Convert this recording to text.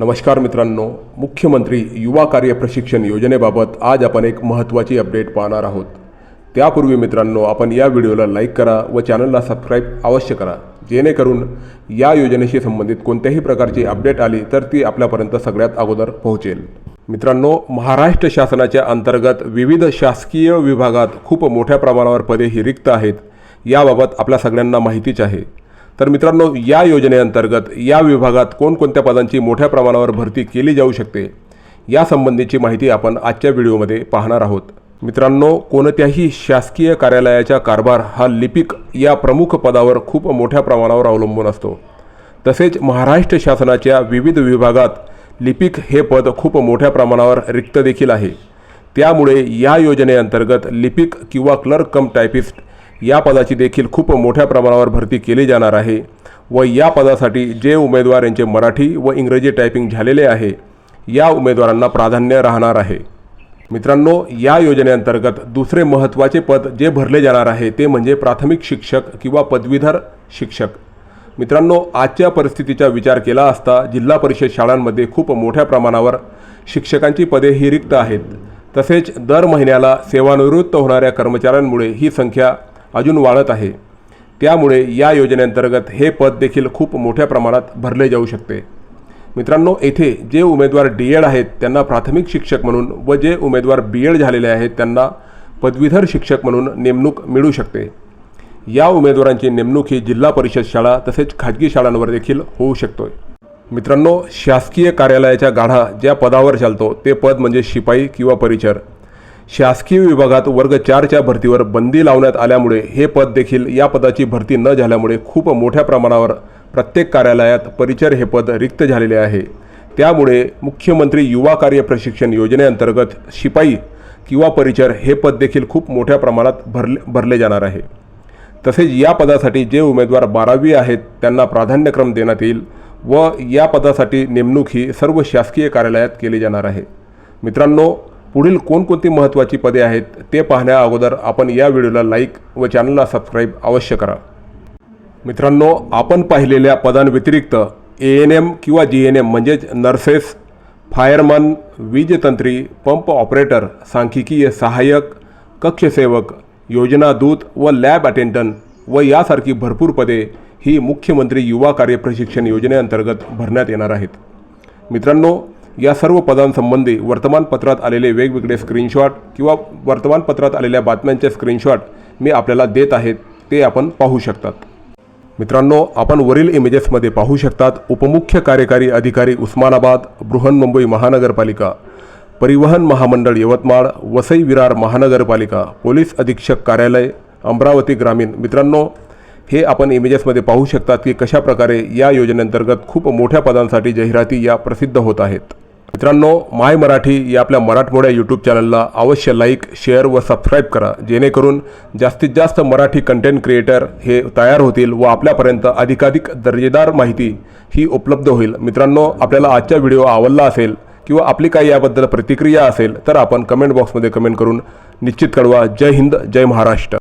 नमस्कार मित्रांनो मुख्यमंत्री युवा कार्य प्रशिक्षण योजनेबाबत आज आपण एक महत्त्वाची अपडेट पाहणार आहोत. त्यापूर्वी मित्रांनो आपण या व्हिडिओला लाईक करा व चॅनलला सबस्क्राईब अवश्य करा. जेणेकरून या योजनेशी संबंधित कोणत्याही प्रकारची अपडेट आली तर ती आपल्यापर्यंत सगळ्यात अगोदर पोहोचेल. मित्रांनो महाराष्ट्र शासनाच्या अंतर्गत विविध शासकीय विभागात खूप मोठ्या प्रमाणावर पदे ही रिक्त आहेत. याबाबत आपल्या सगळ्यांना माहितीच आहे. तर मित्रांनो या योजनेअंतर्गत या विभागात कोणकोणत्या पदांची मोठ्या प्रमाणावर भरती केली जाऊ शकते यासंबंधीची माहिती आपण आजच्या व्हिडिओमध्ये पाहणार आहोत. मित्रांनो कोणत्याही शासकीय कार्यालयाचा कारभार हा लिपिक या प्रमुख पदावर खूप मोठ्या प्रमाणावर अवलंबून असतो. तसेच महाराष्ट्र शासनाच्या विविध विभागात लिपिक हे पद खूप मोठ्या प्रमाणावर रिक्त देखील आहे. त्यामुळे या योजनेअंतर्गत लिपिक किंवा क्लर्क कम टायपिस्ट या पदाची देखील खूप मोठ्या प्रमाणावर भरती केली जाणार आहे व या पदासाठी जे उमेदवार यांचे मराठी व इंग्रजी टायपिंग झालेले आहे या उमेदवारांना प्राधान्य राहणार आहे. मित्रांनो या योजनेअंतर्गत दुसरे महत्त्वाचे पद जे भरले जाणार आहे ते म्हणजे प्राथमिक शिक्षक किंवा पदवीधर शिक्षक. मित्रांनो आजच्या परिस्थितीचा विचार केला असता जिल्हा परिषद शाळांमध्ये खूप मोठ्या प्रमाणावर शिक्षकांची पदे ही रिक्त आहेत. तसेच दर महिन्याला सेवानिवृत्त होणाऱ्या कर्मचाऱ्यांमुळे ही संख्या अजून वाढत आहे. त्यामुळे या योजनेअंतर्गत हे पद देखील खूप मोठ्या प्रमाणात भरले जाऊ शकते. मित्रांनो येथे जे उमेदवार डी एड आहेत त्यांना प्राथमिक शिक्षक म्हणून व जे उमेदवार बी एड झालेले आहेत त्यांना पदवीधर शिक्षक म्हणून नेमणूक मिळू शकते. या उमेदवारांची नेमणूक ही जिल्हा परिषद शाळा तसेच खाजगी शाळांवर देखील होऊ शकतो मित्रांनो शासकीय कार्यालयाच्या गाढा ज्या पदावर चालतो ते पद म्हणजे शिपाई किंवा परिचर. शासकीय विभागात वर्ग चारच्या भरतीवर बंदी लावण्यात आल्यामुळे हे पद देखील या पदाची भरती न झाल्यामुळे खूप मोठ्या प्रमाणावर प्रत्येक कार्यालयात परिचर हे पद रिक्त झालेले आहे. त्यामुळे मुख्यमंत्री युवा कार्य प्रशिक्षण योजनेअंतर्गत शिपाई किंवा परिचर हे पद देखील खूप मोठ्या प्रमाणात भरले भरले जाणार आहे. तसेच या पदासाठी जे उमेदवार बारावी आहेत त्यांना प्राधान्यक्रम देण्यात येईल व या पदासाठी नेमणूक ही सर्व शासकीय कार्यालयात केली जाणार आहे. मित्रांनो पुढील कोणकोणती महत्त्वाची पदे आहेत ते पाहण्या अगोदर आपण या व्हिडिओला लाईक व चॅनलला सबस्क्राईब अवश्य करा. मित्रांनो आपण पाहिलेल्या पदांव्यतिरिक्त ए एन एम किंवा जी एन एम म्हणजेच नर्सेस फायरमन वीजतंत्री पंप ऑपरेटर सांख्यिकीय सहाय्यक कक्षसेवक योजना दूत व लॅब अटेंडंट व यासारखी भरपूर पदे ही मुख्यमंत्री युवा कार्य प्रशिक्षण योजनेअंतर्गत भरण्यात येणार आहेत. मित्रांनो या सर्व पदांसंबंधी वर्तमानपत्रात आलेले वेगवेगळे स्क्रीनशॉट किंवा वर्तमानपत्रात आलेल्या बातम्यांचे स्क्रीनशॉट मी आपल्याला देत आहेत ते आपण पाहू शकतात. मित्रांनो आपण वरील इमेजेसमध्ये पाहू शकतात उपमुख्य कार्यकारी अधिकारी उस्मानाबाद बृहन्मुंबई महानगरपालिका परिवहन महामंडळ यवतमाळ वसई विरार महानगरपालिका पोलीस अधीक्षक कार्यालय अमरावती ग्रामीण. मित्रांनो हे आपण इमेजेसमध्ये पाहू शकतात की कशा प्रकारे या योजनेअंतर्गत खूप मोठ्या पदांसाठी जाहिराती या प्रसिद्ध होत आहेत. मित्रांनो माय मराठी या आपल्या मराठमोड्या यूट्यूब चॅनलला अवश्य लाईक शेअर व सबस्क्राईब करा जेणेकरून जास्तीत जास्त मराठी कंटेंट क्रिएटर हे तयार होतील व आपल्यापर्यंत अधिकाधिक दर्जेदार माहिती ही उपलब्ध होईल. मित्रांनो आपल्याला आजचा व्हिडिओ आवडला असेल किंवा आपली काही याबद्दल प्रतिक्रिया असेल तर आपण कमेंट बॉक्समध्ये कमेंट करून निश्चित कळवा. जय हिंद जय महाराष्ट्र.